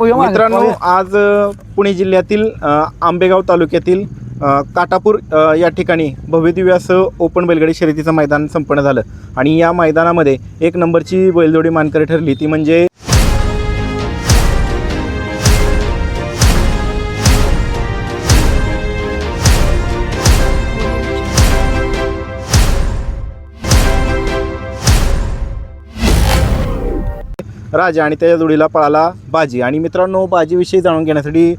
मित्रांनो. आज अ, पुणे जिल्ह्यातील अ, आंबेगाव तालुक्यातील अ, काटापूर अ, या ठिकाणी भव्यदिव्य असं ओपन बैलगाडी शर्यतीचं मैदान संपन्न झालं आणि या मैदानामध्ये एक नंबरची बैलजोडी मानकरी ठरली ती म्हणजे राजा आणि त्याच्या जोडीला पळाला बाजी. आणि मित्रांनो बाजीविषयी जाणून घेण्यासाठी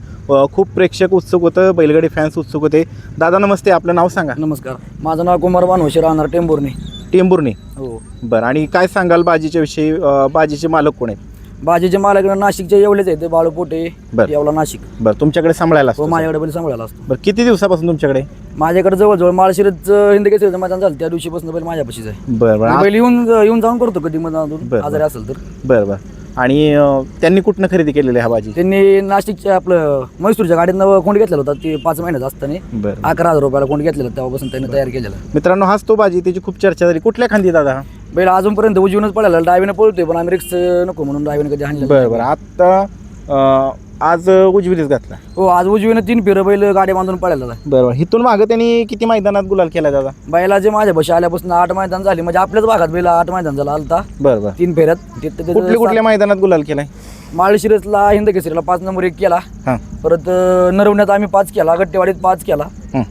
खूप प्रेक्षक उत्सुक होतं बैलगाडी फॅन्स उत्सुक होते. दादा नमस्ते. आपलं नाव सांगा. नमस्कार. माझं नाव कुमार बानवशी राहणार टेंभुर्णी. टेंभुर्णी. हो. बरं आणि काय सांगाल बाजीच्या विषयी? बाजीचे मालक कोण आहेत? बाजीचे मालक नाशिकचे एवढेच आहेत बाळू पोटे बरं. येवला नाशिक. बरं तुमच्याकडे सांभाळायला हो असतो. माझ्याकडे बैल सांभाळायला असतो. बरं किती दिवसापासून तुमच्याकडे? माझ्याकडे जवळजवळ माळशिरचं हिंद केसरीचं मैदान झालं त्या दिवशीपासून बैल माझ्यापाशीच आहे. बरं बरं. मी बैल येऊन येऊन जाऊन करतो कधी मग बरं. आजारी असेल तर. बरं बरं. आणि अ, त्यांनी कुठनं खरेदी केलेली आहे हा बाजी त्यांनी नाशिकच्या आपलं म्हैसूरच्या गाडीतनं कोंड घेतलेला होता ते पाच महिन्यात असताना. बरं. अकरा हजार रुपयाला कोंड घेतलेला तेव्हापासून त्यांनी तयार केलेला. मित्रांनो हाच तो बाजी त्याची खूप चर्चा झाली. कुठल्या खांदी दादा? हा बैल अजूनपर्यंत उजवीनच पडायला डायवीने पळतोय पण आम्ही रिक्स नको म्हणून डायवीने कधी हाणलं बरं बरं. आत्ता अ, आज उजवीलीच घातला. हो आज उजवीनं तीन फिरं बैल गाडी बांधून पळायला बरं बरं इथून मागं त्यांनी किती मैदानात गुलाल केला दादा? बैला जे माझ्या बशी आल्यापासून आठ मैदान झाली. म्हणजे आपल्याच भागात बैल आठ मैदान झाला आलता. बरं बरं तीन फेऱ्यात. तिथं त्याचं कुठल्या कुठल्या मैदानात गुलाल केलाय? माळशिरसला हिंद केसरीला पाच नंबर एक केला. हां. परत अं, नरवण्यात आम्ही पाच केला गट्टेवाडीत पाच केला. हं,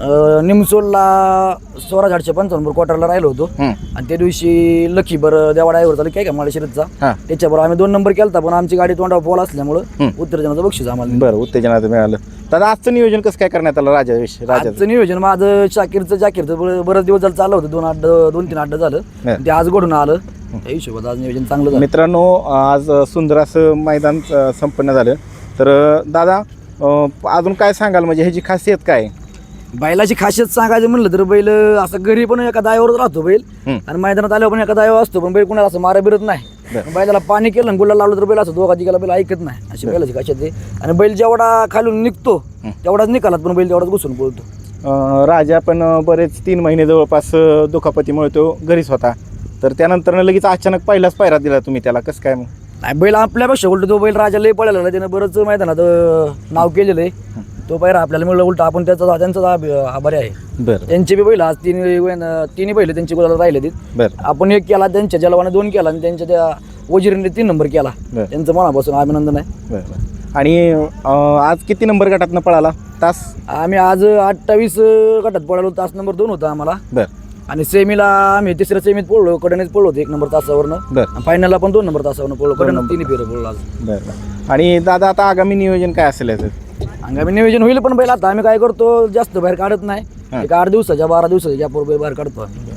अं, निमसोलला सोळा झाडशे पंचावन्न क्वार्टरला राहिलो होतो. आणि त्या दिवशी लकी बरं देवा ड्रायव्हर झालं काय का माळशिरसचा हां. त्याच्याबरोबर आम्ही दोन नंबर केलता पण आमची गाडी तोंडावर पोल असल्यामुळं. उत्तेजनाचं बक्षीस आम्हाला बरं उत्तेजनाचं मिळालं. दादा आजचं नियोजन कसं काय करण्यात आलं राजा राजाचं? आजचं नियोजन माझं शाकीरचं जाकीरचं बर- बरंच दिवस झालं चाललं होतं. दोन आठ दोन तीन आठ झालं. ते आज घडून आलं. त्या हिशोबात आज नियोजन चांगलं झालं. मित्रांनो आज सुंदर असं मैदान अ, संपन्न झालं. तर अ, दादा अ, अजून काय सांगाल? म्हणजे ह्याची खासियत काय? आहे? बैलाची खासियत सांगायचं म्हणलं तर बैल असं घरी पण एका दायावरच राहतो बैल. आणि मैदानात आल्यावर पण एका दायावर असतो पण बैल कुणाला असं मारा बिरत नाही. बैलाला पाणी केलं गुलाल लावलं तर बैल असं दोघा तिघाला बैल ऐकत नाही. अशी बैलाची खासियत आहे. आणि बैल जेवढा खालून निघतो तेवढाच निकालात पण बैल तेवढाच घुसून अ, राजा पण बरेच तीन महिने जवळपास दुखापतीमुळे तो घरीच होता. तर त्यानंतर लगेच अचानक पहिलाच पायरा दिला तुम्ही त्याला. कसं काय मग? नाही बैल आपल्यापेक्षा उलट तो बैल राजा लय पळाला ना त्यानं बरंच मैदानात नाव केलेलं आहे. तो पहिला आपल्याला मिळलं उलट. आपण त्याचा त्यांचा आभ- आभारी आहे. बरं. त्यांचे बी बैल आज तिन्ही तिन्ही बैल त्यांची गुलाला राहिले ते. बरं. आपण एक केला त्यांच्या जलवाने दोन केला आणि त्यांच्या त्या वजिरीने तीन नंबर केला. बरं. त्यांचं मनापासून अभिनंदन आहे. बरं बरं. आणि अ, आज किती नंबर गटातनं पळाला? तास? आम्ही आज अठ्ठावीस गटात पळालो. तास नंबर दोन होता आम्हाला. बरं. आणि सेमीला आम्ही तिसऱ्या सेमीत पळलो. कडेनेच पळलो होतो एक नंबर तासावरनं. बरं. फायनलला पण दोन नंबर तासावरनं पळलो. कडे तिन्ही फेरं पळलो आज. बरं बरं. आणि दादा आता आगामी नियोजन काय असेल याचं? आम्ही नियोजन होईल पण बैल आता आम्ही काय करतो जास्त बाहेर काढत नाही. एक आठ दिवसाच्या बारा दिवसाच्या पूर्वी बाहेर काढतो आम्ही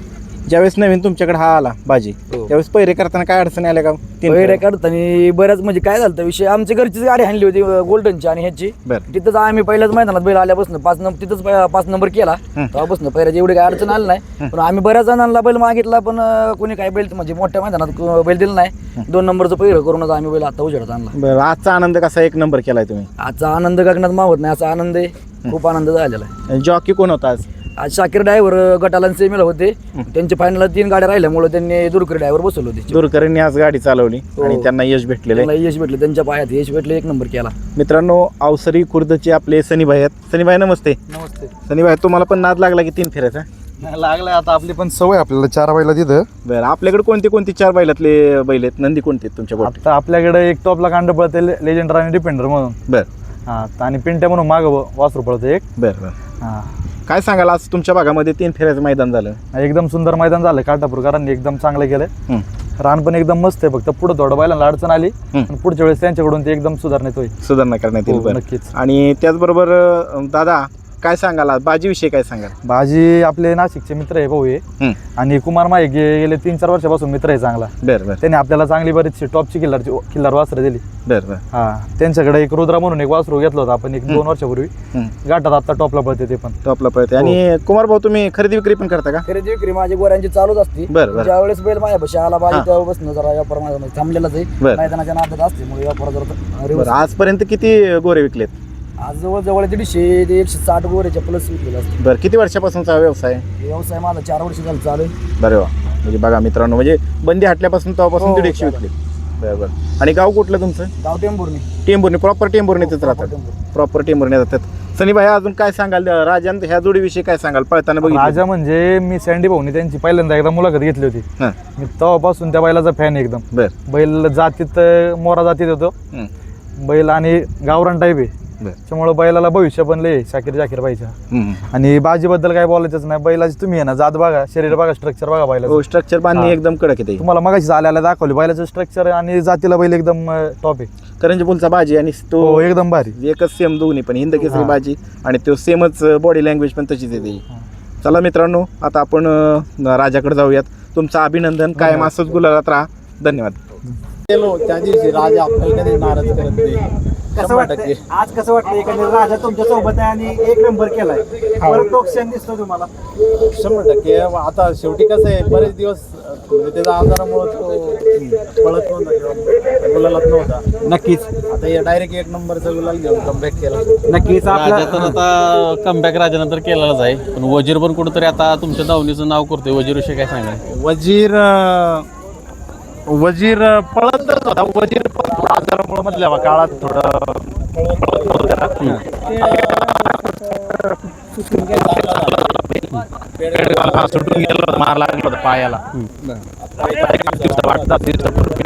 ज्यावेळेस नवीन तुमच्याकडे हा आला बाजी हो. त्यावेळेस पैरे करताना काय अडचणी आल्या का? तीन पहिऱ्या काढताना बऱ्याच म्हणजे काय झालं विषय आमची घरचीच गाडी आणली होती अं, गोल्डनची आणि ह्याची. बरं. तिथंच आम्ही पहिल्याच मैदानात बैल आल्यापासून पाच नंबर तिथंच प- पाच नंबर केला. हं. तेव्हापासून पहिल्याची एवढी काही अडचण आली नाही. पण आम्ही बऱ्याच जणांना बैल मागितला पण अं, कोणी काही बैल म्हणजे मोठ्या मैदानात क- बैल दिलं नाही. दोन नंबरचं पहिरं करूनच आम्ही बैल आता उजेडत आणला. बरं आजचा आनंद कसा एक नंबर केलाय तुम्ही? आजचा आनंद गगनात मावत नाही असा आनंद आहे. खूप आनंद झालेला आहे. जॉकी कोण होता आज? आज शाकीर ड्रायव्हर गटाला सेमीला होते. त्यांच्या फायनलला तीन गाड्या राहिल्यामुळे त्यांनी दुरकरी ड्रायव्हर बसवले होते. दुरकरांनी आज गाडी चालवली हो. आणि त्यांना यश भेटलेलं आहे. त्यांना यश भेटले. त्यांच्या पायात यश भेटले एक नंबर केला. मित्रांनो अवसरी खुर्दचे आपले सनीभाई आहेत. सनीभाई नमस्ते. नमस्ते. सनीभाई तुम्हाला पण नाद लागला की तीन फेऱ्याचा? लागलाय. आता आपली पण सवय आपल्याला चार बैला तिथं बरं आपल्याकडे कोणते कोणते चार बैलातले बैल आहेत? नंदी कोणते आहेत तुमच्या बोट आता आपल्याकडे एक टॉपला कांड पळते लेजेंडर आणि डिपेंडर म्हणून. बरं. हा आणि पिंट्या म्हणून माग वासरू पळते एक. बरं बरं. हा. काय सांगाल? आज तुमच्या भागामध्ये तीन फेऱ्याचं मैदान झालं. एकदम सुंदर मैदान झालं काटापूरकरांनी एकदम चांगलं केलंय. हं. रान पण एकदम मस्त आहे फक्त पुढे थोडं बैलांना अडचण आली. पण पुढच्या वेळेस त्यांच्याकडून ते एकदम सुधारण्यात होईल. सुधारणा करण्यात येईल हो, नक्कीच. आणि त्याचबरोबर दादा काय सांगाल आज? बाजीविषयी काय सांगाल? भाजी आपले नाशिकचे मित्र आहे भाऊ आहे. हं. आणि कुमार माईक गे- गेले तीन चार वर्षापासून मित्र आहे चांगला. बरं बरं. त्याने आपल्याला चांगली बरीचशी टॉपची किल्लरची किल्लर वासरं दिली. बरं बरं. हा त्यांच्याकडे एक रुद्रा म्हणून एक वासरू घेतलं होतं आपण एक दोन वर्षापूर्वी. हं. गाठात आता टॉपला पळते ते पण. टॉपला पळते. आणि कुमार भाऊ तुम्ही खरेदी विक्री पण करता का? खरेदी विक्री माझी गोऱ्यांची चालूच असते. बरं, बरं. ज्या वेळेस बैल माझ्या बशी आला हा. पाहिजे तेव्हापासून जरा व्यापार माझा म्हणजे थांबलेलाच आहे. बरं. मैदानाच्या नादात असते म्हणून व्यापार जरा reverse. बरं आजपर्यंत किती गोरे विकलेत? आज जवळ जवळ दीडशे ते एकशे साठ गोऱ्याच्या प्लस विकलेला असते बरं किती वर्षापासूनचा हा व्यवसाय? आहे? व्यवसाय माझा चार वर्ष झालं चालू आहे. बरे वा. म्हणजे बघा मित्रांनो म्हणजे बंदी हटल्यापासून तेव्हापासून हो, दीड एकशे चालेल. विकले. बरं बरं. आणि गाव कुठलं तुमचं? गाव टेंभुर्णी. टेंभुर्णी प्रॉपर टेंभुर्णीतच राहतात. प्रॉपर टेंभुर्णी राहतात. सनी भाई अजून काय सांगाल? राजान ह्या जोडीविषयी काय सांगाल? पळताना बघितलं. राजा म्हणजे मी सँडी भाऊनी त्यांची पहिल्यांदा एकदा मुलाखत घेतली होती. हां. मी तेव्हापासून त्या बैलाचा फॅन एकदम. बरं. बैल जातीत अं, मोरा जातीत होतो. हं. बैल आणि गावरान टाईप आहे. बरं. त्यामुळे बैलाला भविष्य पण लय शाकीर जाकीर पाहिजे. हं. आणि बाजीबद्दल काय बोलायचंच नाही. बैलाची तुम्ही आहे ना जात बघा शरीर बघा स्ट्रक्चर बघा बैलाचं. हो स्ट्रक्चर बांधणी हां. एकदम कडक येते तुम्हाला मगाशी आल्याला दाखवली बैलाचं स्ट्रक्चर आणि जातीला बैल एकदम टॉप आहे. करंजी बोलचा बाजी आणि हो तो एकदम भारी. एकच सेम दोन्ही पण हिंद केसरी हां. बाजी आणि तो सेमच बॉडी लँग्वेज पण तशीच येते चला मित्रांनो आता आपण अं, राजाकडे जाऊयात. तुमचं अभिनंदन कायम असंच गुलाबात राहा. धन्यवाद. गेलो त्या दिवशी राजा आपल्याला कधी नाराज करत नाही. कसं शंभर वाटतं टक्के. आज कसं वाटतं एखाद्या राजा तुमच्यासोबत आहे आणि एक नंबर केलाय. परत तो क्षण दिसतो तुम्हाला. शंभर टक्के. आता शेवटी कसं आहे बरेच दिवस अं, म्हणजे त्याच्या आजारामुळे तो पळत नव्हता किंवा गुलालात नव्हता. नक्कीच. आता हे डायरेक्ट एक नंबरचा गुलाल घेऊन कमबॅक केला. नक्कीच राजा तर आपला आता कमबॅक राजानंतर केलेलाच आहे. पण वजीर पण कुठेतरी आता तुमच्या दावणीचं नाव करतोय. वजीर विषयी काय सांगाल? वजीर अं, वजीर अं, पळतच होता. वजीर पण थोडा आजारामुळे मधल्या काळात थोडं पळत होतं त्याला. पेडगावला सुटून गेलो होतं, मार लागलो होता पायाला एक दिवसा वाटता दिवसापूर्वी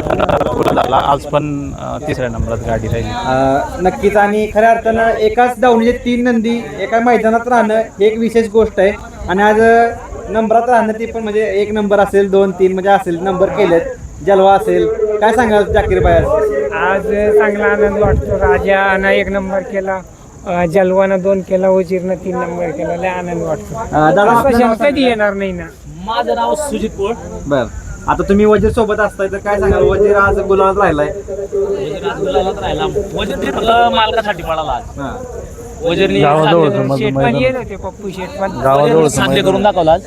गुलाल झाला आज पण अं, तिसऱ्या नंबरात गाडी राहिली अं, नक्कीच. आणि खऱ्या अर्थानं एकाच धावणीचे तीन नंदी एका मैदानात राहणं हे एक विशेष गोष्ट आहे. आणि आज अं, नंबरात राहणं ती पण म्हणजे एक नंबर असेल दोन तीन म्हणजे असेल नंबर केलेत. जलवा असेल काय सांगाल जाकीर बाय आज? चांगला आनंद वाटतो. राजानं एक नंबर केला जलवानं दोन केला वजीरनं तीन नंबर केला. लय आनंद वाटतो. दादा असा येणार नाही ना. माझं नाव सुजित पोळ. बर. आता तुम्ही वजीर सोबत असताय तर काय सांगाल? वजीर आज गुलाबात राहिलाय. राहिला. वजीर मालकासाठी पळाला आज. हा. वजीरने गावाजवळचं माझं शेट पण. येत होते पप्पू शेट पण साध्य मैदान. करून दाखवला आज.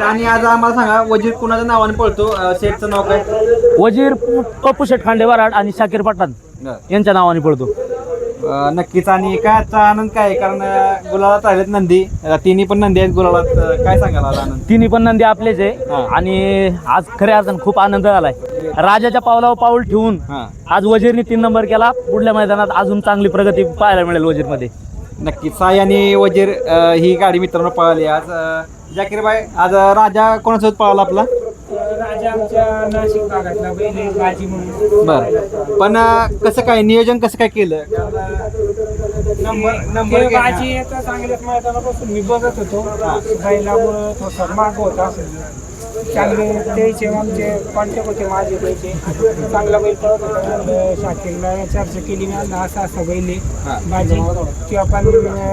आणि आज आम्हाला सांगा वजीर कुणाच्या नावाने पळतो? अं, शेठचं नाव काय? वजीर पप्पू शेठ खांडे वराड आणि शाकीर पठाण यांच्या नावाने पळतो. अं, नक्कीच. आणि काय आजचा आनंद काय आहे? कारण अं, गुलाबात राहिलेत नंदी. अं, तिन्ही पण नंदी आहेत गुलाबात अं, काय सांगाल आज आनंद? तिन्ही पण नंदी आपलेच आहे. हा. आणि आज खऱ्या अर्थानं खूप आनंद झालाय. राजाच्या पावलावर पाऊल ठेवून हा. आज वजीरने तीन नंबर केला. पुढल्या मैदानात अजून चांगली प्रगती पाहायला मिळेल वजीरमध्ये. नक्कीच. साई आणि वजीर अं, ही गाडी मित्रांनो पळाली. आज अं, जाकीर भाई आज राजा कोणासोबत पळाला आपला? राजा आमच्या नाशिक भागातला बैल आहे, बाजी म्हणून. बर. पण अं, कसं काय नियोजन कसं काय केलं? नंबर नंबर बाजी चांगल्याच मैदानापासून मी बघत होतो. बैलामुळं होता चांगले आमचे कॉन्टॅक्ट होते माझे चांगला बैल पळत होता म्हणलं शाकीरला चर्चा केली मी असा असा बैल आहे. बाजी ती आपण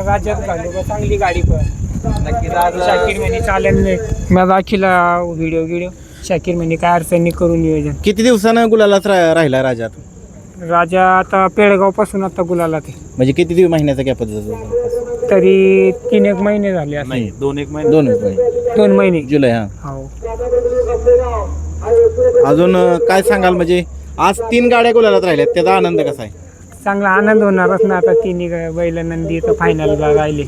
राज्यात घालू चांगली गाडी पळ. नक्कीच आज शाकीर म्हणे चालेल नाही. मी दाखिला व्हिडिओ व्हिडिओ शाकीर म्हणे काय अडचण करून नियोजन. किती दिवसानं गुलालात रा- राहिला राजा आता? राजा आता पेडगावपासून आता गुलाला ते म्हणजे किती दिवस महिन्याचा गॅप होता तरी तीन एक महिने झाले असतील. नाही दोन एक महिने. दोन महिने. दोन महिने. जुलै हा. हो. अजून अं, काय सांगाल म्हणजे आज तीन गाड्या गुलालात राहिल्यात त्याचा आनंद कसा आहे? चांगला आनंद होणारच ना आता तिन्ही ग- बैल नंदी तर फायनलला राहिले.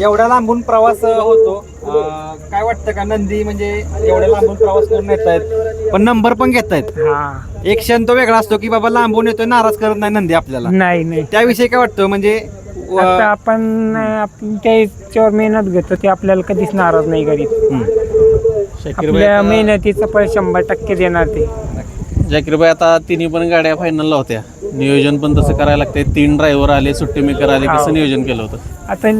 एवढ्या लांबून प्रवास होतो. अं, काय वाटतं का नंदी? म्हणजे एवढ्या लांबून प्रवास करून येत आहेत. पण नंबर पण घेत आहेत. हा. एक क्षण तो वेगळा असतो की बाबा लांबून येतोय नाराज करत नाही नंदी आपल्याला. नाही नाही. त्याविषयी काय वाटतं? म्हणजे व- आता आपण आपण त्याच्यावर मेहनत घेतो ते आपल्याला कधीच नाराज नाही करीत. आपल्या मेहनतीचं पण शंभर टक्के देणार ते. जाकीरबाई आता तिन्ही पण गाड्या फायनलला होत्या. नियोजन पण तसं करायला लागतंय. तीन ड्रायव्हर आले सुट्टी मेकर आले कसं नियोजन केलं होतं? आता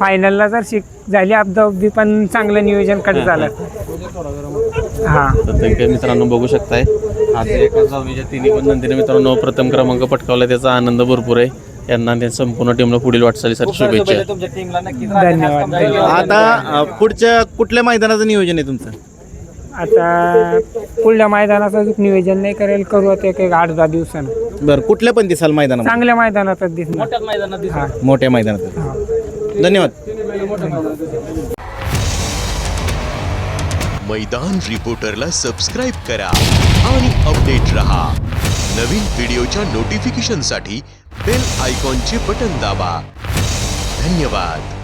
फायनलला जर शिक झाली अब्दाबी पण चांगलं नियोजनकडे झालं. हा. तर मित्रांनो बघू शकताय. आज एका जाऊनीच्या तिन्ही पण नंदीने मित्रांनो प्रथम क्रमांक पटकावला त्याचा आनंद भरपूर आहे. यांना आणि त्यांच्या संपूर्ण टीमला पुढील वाटचालीसाठी शुभेच्छा. शुभेच्छा तुमच्या टीमला नक्कीच धन्यवाद, धन्यवाद. आता अं, पुढच्या कुठल्या मैदानाचं नियोजन आहे तुमचं? आता पुढल्या मैदानाचं अजून नियोजन नाही करेल करू आता एक एक आठ दहा दिवसानं. बरं कुठल्या पण दिसाल मैदानात चांगल्या मैदानातच दिसणार. हा. मोठ्या मैदानात. धन्यवाद. मैदान रिपोर्टरला सबस्क्राईब करा आणि अपडेट रहा. नवीन व्हिडिओच्या नोटिफिकेशनसाठी बेल आयकॉनचे बटन दाबा. धन्यवाद.